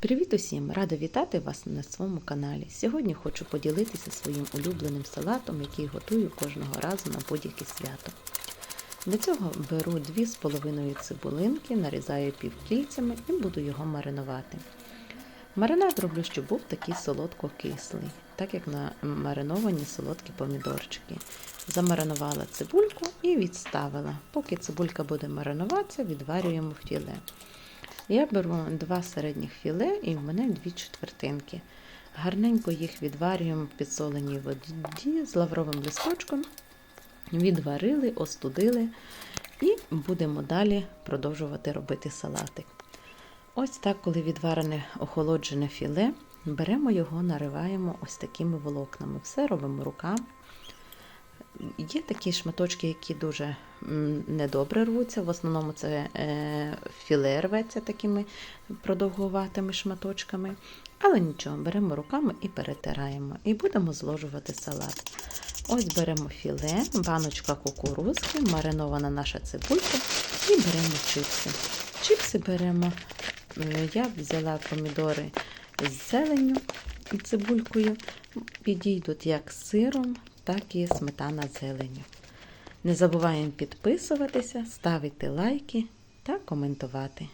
Привіт усім! Рада вітати вас на своєму каналі. Сьогодні хочу поділитися своїм улюбленим салатом, який готую кожного разу на будь-яке свято. Для цього беру 2,5 цибулинки, нарізаю півкільцями і буду його маринувати. Маринад роблю, щоб був такий солодко-кислий, так як на мариновані солодкі помідорчики. Замаринувала цибульку і відставила. Поки цибулька буде маринуватися, відварюємо філе. Я беру два середніх філе і в мене дві четвертинки. Гарненько їх відварюємо в підсоленій воді з лавровим листочком. Відварили, остудили і будемо далі продовжувати робити салатик. Ось так, коли відварене охолоджене філе, беремо його, нариваємо ось такими волокнами. Все робимо руками. Є такі шматочки, які дуже недобре рвуться. В основному це е, філе рветься такими продовгуватими шматочками. Але нічого, беремо руками і перетираємо. І будемо зложувати салат. Ось беремо філе, баночка кукурузки, маринована наша цибулька і беремо чипси. Чипси беремо. Я взяла помідори з зеленню і цибулькою. Підійдуть як з сиром, так і сметана зеленю. Не забуваємо підписуватися, ставити лайки та коментувати.